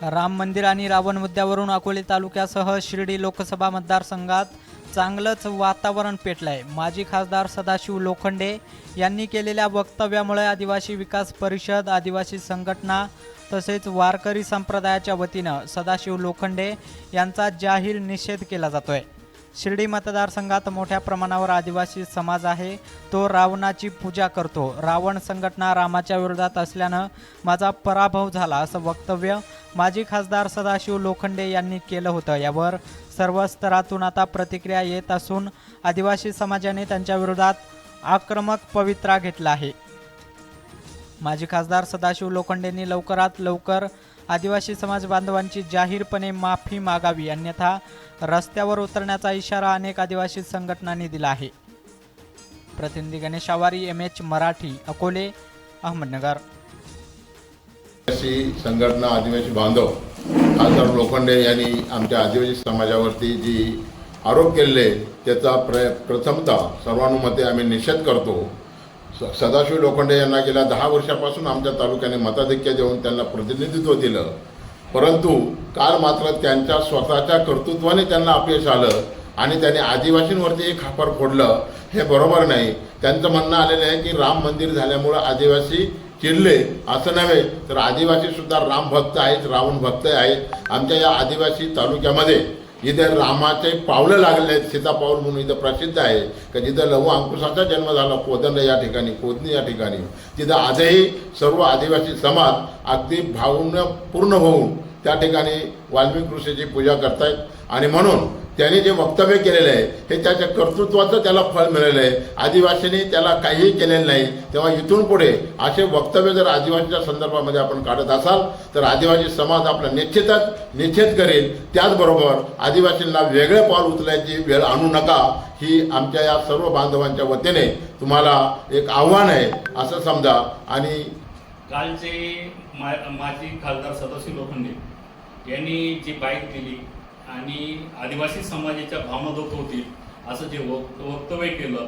राम मंदिर आणि रावण मुद्द्यावरून अकोले तालुक्यासह शिर्डी लोकसभा मतदारसंघात चांगलंच वातावरण पेटलंय. माजी खासदार सदाशिव लोखंडे यांनी केलेल्या वक्तव्यामुळे आदिवासी विकास परिषद आदिवासी संघटना तसेच वारकरी संप्रदायाच्या वतीनं सदाशिव लोखंडे यांचा जाहीर निषेध केला जातोय. शिर्डी मतदारसंघात मोठ्या प्रमाणावर आदिवासी समाज आहे. तो रावणाची पूजा करतो. रावण संघटना रामाच्या विरोधात असल्यानं माझा पराभव झाला असं वक्तव्य माजी खासदार सदाशिव लोखंडे यांनी केलं होतं. यावर सर्व स्तरातून आता प्रतिक्रिया येत असून आदिवासी समाजाने त्यांच्या विरोधात आक्रमक पवित्रा घेतला आहे. माजी खासदार सदाशिव लोखंडेंनी लवकरात लवकर आदिवासी समाज बांधवांची जाहीरपणे माफी मागावी अन्यथा रस्त्यावर उतरण्याचा इशारा अनेक आदिवासी संघटनांनी दिला आहे. प्रतिनिधी गणेश आवारी एम एच मराठी अकोले अहमदनगर. आदिवासी संघटना आदिवासी बांधव खासदार लोखंडे यांनी आमच्या आदिवासी समाजावरती जी आरोप केलेले त्याचा प्र प्रथमतः सर्वानुमते आम्ही निषेध करतो. स- सदाशिव लोखंडे यांना गेल्या दहा वर्षापासून आमच्या तालुक्याने मताधिक्य देऊन त्यांना प्रतिनिधित्व दिलं. परंतु काल मात्र त्यांच्या स्वतःच्या कर्तृत्वाने त्यांना अपयश आलं आणि त्यांनी आदिवासींवरती एक खापर फोडलं हे बरोबर नाही. त्यांचं म्हणणं आलेलं आहे की राम मंदिर झाल्यामुळं आदिवासी चिडले असं नव्हे तर आदिवासी सुद्धा राम भक्त आहेत रावण भक्त आहेत. आमच्या या आदिवासी तालुक्यामध्ये इथे रामाचे पावलं लागले आहेत सीतापाऊल म्हणून इथं प्रसिद्ध आहे. का जिथं लहू अंकुशाचा जन्म झाला कोदंड या ठिकाणी कोदणी या ठिकाणी. तिथं आजही सर्व आदिवासी समाज अगदी भावपूर्ण होऊन त्या ठिकाणी वाल्मिक ऋषीची पूजा करतायत. आणि म्हणून त्याने जे वक्तव्य केलेलं आहे हे त्याच्या कर्तृत्वाचं त्याला फळ मिळालं आहे. आदिवासींनी त्याला काहीही केलेलं नाही. तेव्हा इथून पुढे असे वक्तव्य जर आदिवासीच्या संदर्भामध्ये आपण काढत असाल तर आदिवासी समाज आपला निश्चितच निषेध करेल. त्याचबरोबर आदिवासींना वेगळं पाऊल उचलायची वेळ आणू नका. ही आमच्या या सर्व बांधवांच्या वतीने तुम्हाला एक आव्हान आहे असं समजा. आणि कालचे मा माजी खासदार सदाशिव लोखंडे यांनी जी बाईक दिली आणि आदिवासी समाजाच्या भावना होतील असं जे वक्त वक्तव्य केलं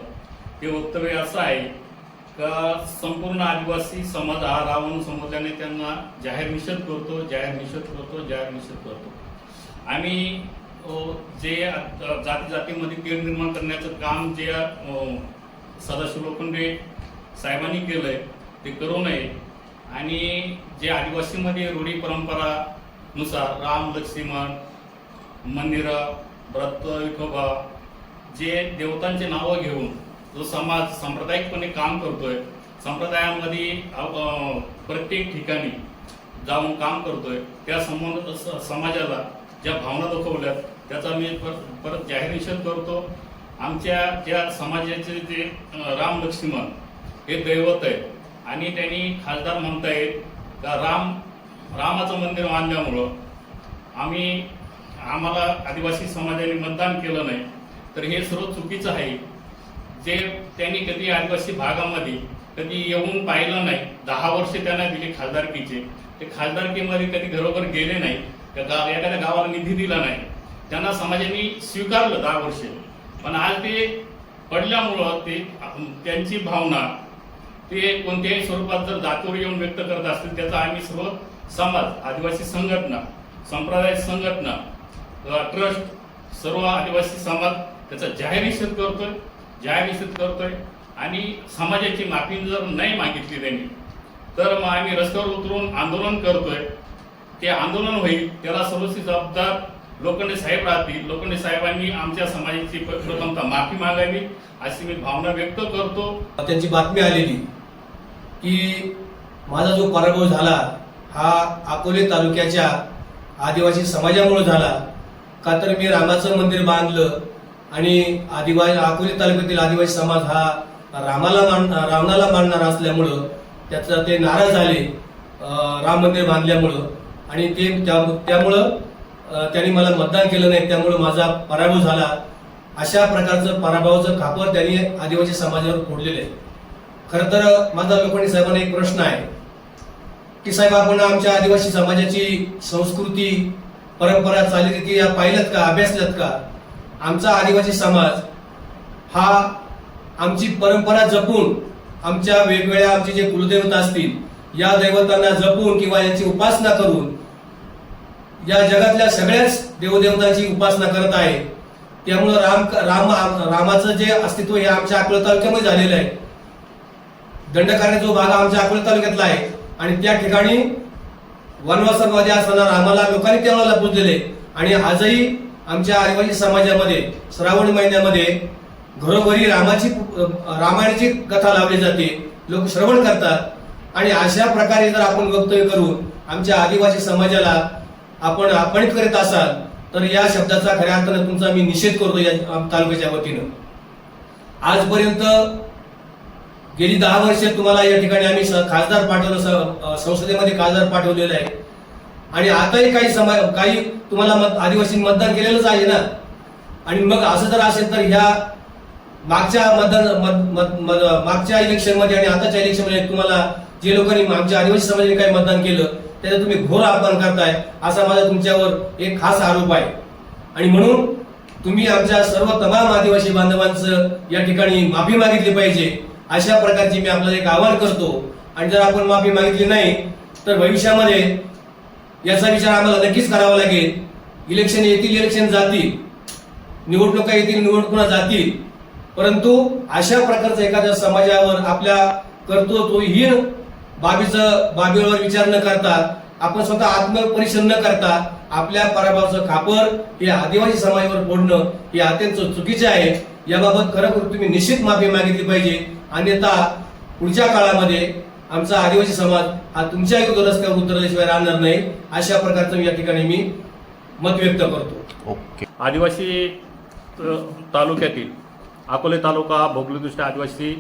ते वक्तव्य असं आहे का संपूर्ण आदिवासी समाज हा रावण समजल्याने त्यांना जाहीर निषेध करतो जाहीर निषेध करतो जाहीर निषेध करतो. आम्ही जे जाती जातीमध्ये तेढ निर्माण करण्याचं काम जे सदाशिव लोखंडे साहेबांनी केलं आहे ते करू नये. आणि जे आदिवासीमध्ये रूढी परंपरानुसार राम लक्ष्मण मंदिरं व्रत विठोबा जे देवतांचे नावं घेऊन जो समाज सांप्रदायिकपणे काम करतोय संप्रदायामध्ये प्रत्येक ठिकाणी जाऊन काम करतोय त्या संबंध समाजाला ज्या भावना दुखवल्यात त्याचा मी परत परत जाहीर निषेध करतो. आमच्या ज्या समाजाचे जे राम लक्ष्मण हे दैवत आहे आणि त्यांनी खासदार म्हणतायत का राम रामाचं मंदिर बांधल्यामुळं आम्ही आम्हाला आदिवासी समाजाने मतदान केलं नाही तर हे सर्व चुकीचं आहे. जे त्यांनी कधी आदिवासी भागामध्ये कधी येऊन पाहिलं नाही दहा वर्ष त्यांना दिली खासदारकीचे ते खासदारकीमध्ये कधी घरोघर गेले नाही त्या एखाद्या गावाला निधी दिला नाही. त्यांना समाजाने स्वीकारलं दहा वर्ष. पण आज ते पडल्यामुळं ते त्यांची भावना ते कोणत्याही स्वरूपात जर जातीवर येऊन व्यक्त करत असतील त्याचा आम्ही सर्व समाज आदिवासी संघटना संप्रदाय संघटना ट्रस्ट सर्व आदिवासी समाज त्याचा जाहीर निषेध करतोय जाहीर निषेध करतोय. आणि समाजाची माफी जर नाही मागितली त्यांनी तर मग आम्ही रस्त्यावर उतरून आंदोलन करतोय. ते आंदोलन होईल त्याला सर्वस्वी जबाबदार लोखंडे साहेब राहतील. लोखंडे साहेबांनी आमच्या समाजाची प्रथमता माफी मागावी अशी मी भावना व्यक्त करतो. त्यांची बातमी आलेली की माझा जो पराभव झाला हा अकोले तालुक्याच्या आदिवासी समाजामुळे झाला. का तर मी रामाचं मंदिर बांधलं आणि आदिवासी अकोले तालुक्यातील आदिवासी समाज हा रामाला मान रावणाला मानणारा असल्यामुळं त्याचं ते नाराज झाले राम मंदिर बांधल्यामुळं. आणि ते त्या- त्यामुळं त्यांनी मला मतदान केलं नाही त्यामुळं माझा पराभव झाला. अशा प्रकारचं पराभवाचं खापर त्यांनी आदिवासी समाजावर फोडलेलं आहे. खरं तर माझा लोखंडे साहेबांना एक प्रश्न आहे की साहेब आपण आमच्या आदिवासी समाजाची संस्कृती परंपरा चालीरीती या पाहिल्यात का अभ्यासल्यात का? आमचा आदिवासी समाज हा आमची परंपरा जपून आमच्या वेगवेगळ्या आमचे जे कुलदेवता असतील या दैवतांना जपून किंवा यांची उपासना करून या जगातल्या सगळ्याच देवदेवतांची उपासना करत आहे. त्यामुळं राम राम रामाचं जे अस्तित्व हे आमच्या अकोला तालुक्यामध्ये झालेलं आहे. दंडकारण्य जो भाग आमच्या अकोला तालुक्यातला आहे. आणि त्या ठिकाणी वनवासामध्ये असताना रामाला लोकांनी त्यावेळेला पुजलेले आणि आजही आमच्या आदिवासी समाजामध्ये श्रावण महिन्यामध्ये घरोघरी रामाची रामायणाची कथा लावली जाते. लोक श्रवण करतात. आणि अशा प्रकारे जर आपण वक्तव्य करून आमच्या आदिवासी समाजाला आपण आपणित करीत असाल तर या शब्दाचा खऱ्या अर्थानं तुमचा मी निषेध करतो या तालुक्याच्या वतीनं. आजपर्यंत गेली दहा वर्ष तुम्हाला या ठिकाणी आम्ही स- खासदार पाठवलं स- संसदेमध्ये खासदार पाठवलेलं आहे. आणि आताही काही समा काही तुम्हाला मत आदिवासी मतदान केलेलंच आहे ना? आणि मग असं जर असेल तर ह्या मागच्या मतदान मत- मत- मागच्या इलेक्शनमध्ये आणि आताच्या इलेक्शनमध्ये तुम्हाला जे लोकांनी आमच्या आदिवासी समाजाने काही मतदान केलं त्याचा तुम्ही घोर अपमान करताय असा माझा तुमच्यावर एक खास आरोप आहे. आणि म्हणून तुम्ही आमच्या सर्व तमाम आदिवासी बांधवांचं या ठिकाणी माफी मागितली पाहिजे. अशा प्रकारची मी आपल्याला एक आवाहन करतो. आणि जर आपण माफी मागितली नाही तर भविष्यामध्ये याचा विचार आम्हाला नक्कीच करावा लागेल. इलेक्शन येतील इलेक्शन जातील. निवडणुका येतील निवडणुका जातील. परंतु अशा प्रकारचं एखाद्या समाजावर आपल्या कर्तृत्वहीन बाबीचं बाबीवर विचार न करता आपण स्वतः आत्मपरीक्षण न करता आपल्या पराभवाचं खापर हे आदिवासी समाजावर फोडणं हे अत्यंत चुकीचे आहे. याबाबत खरोखर तुम्ही निश्चित माफी मागितली पाहिजे. अन्यथा पुढच्या काळामध्ये आमचा आदिवासी समाज हा तुमच्या एक रस्त्यावर उतरल्याशिवाय राहणार नाही अशा प्रकारचं या ठिकाणी मी मत व्यक्त करतो. ओके. आदिवासी तालुक्यातील अकोले तालुका भौगोलिकदृष्ट्या आदिवासी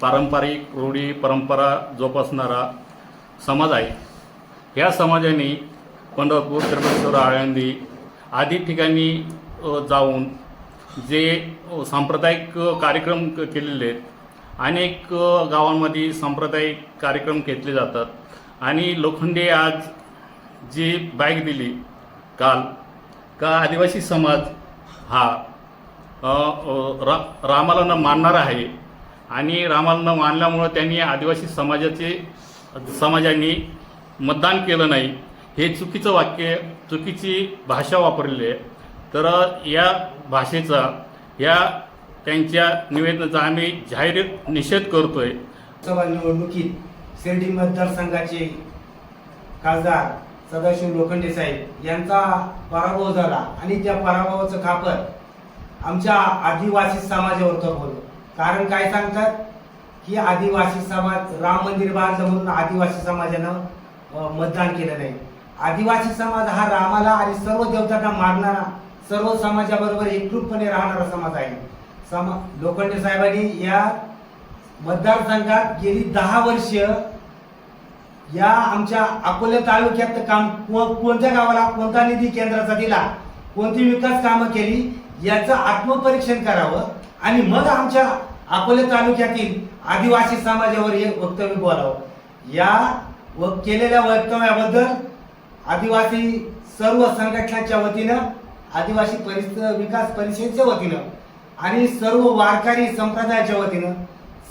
पारंपरिक रूढी परंपरा जोपासणारा समाज आहे. या समाजाने पंढरपूर त्र्यंबकेश्वर आळंदी आदी ठिकाणी जाऊन जे सांप्रदायिक कार्यक्रम क- केलेले आहेत अनेक गावांमध्ये सांप्रदायिक कार्यक्रम घेतले जातात. आणि लोखंडे आज जी बाईक दिली काल का आदिवासी समाज हा रा रामाला न मानणार आहे. आणि रामाला न मानल्यामुळं त्यांनी आदिवासी समाजाचे समाजाने मतदान केलं नाही. हे चुकीचं वाक्य चुकीची भाषा वापरलेली आहे. तर या भाषेचा या त्यांच्या निवेदनाचा आम्ही जाहीर निषेध करतोय. लोकसभा निवडणुकीत शिर्डी मतदारसंघाचे खासदार सदाशिव लोखंडे साहेब यांचा पराभव झाला आणि त्या पराभवाचं खापर आमच्या आदिवासी समाजावर करवलं कारण काय सांगतात? की आदिवासी समाज राम मंदिर बांधलं म्हणून आदिवासी समाजानं मतदान केलं नाही. आदिवासी समाज हा रामाला आणि सर्व देवतांना मारणारा सर्व समाजाबरोबर एकरूपपणे राहणारा समाज आहे. समा लोखंडे साहेबांनी या मतदारसंघात गेली दहा वर्ष या आमच्या अकोले तालुक्यात काम कोणत्या गावाला कोणता निधी केंद्राचा दिला कोणती विकास कामं केली याचं आत्मपरीक्षण करावं आणि मग आमच्या अकोले तालुक्यातील आदिवासी समाजावर हे वक्तव्य बोलावं. या व केलेल्या वक्तव्याबद्दल आदिवासी सर्व संघटनांच्या वतीनं आदिवासी परिस विकास परिषदेच्या वतीनं आणि सर्व वारकरी संप्रदायाच्या वतीनं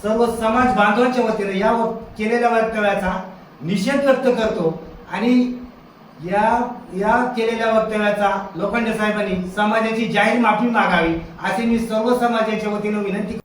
सर्व समाज बांधवांच्या वतीनं या केलेल्या वक्तव्याचा निषेध व्यक्त करतो. आणि या या केलेल्या वक्तव्याचा लोखंडे साहेबांनी समाजाची जाहीर माफी मागावी असे मी सर्व समाजाच्या वतीनं विनंती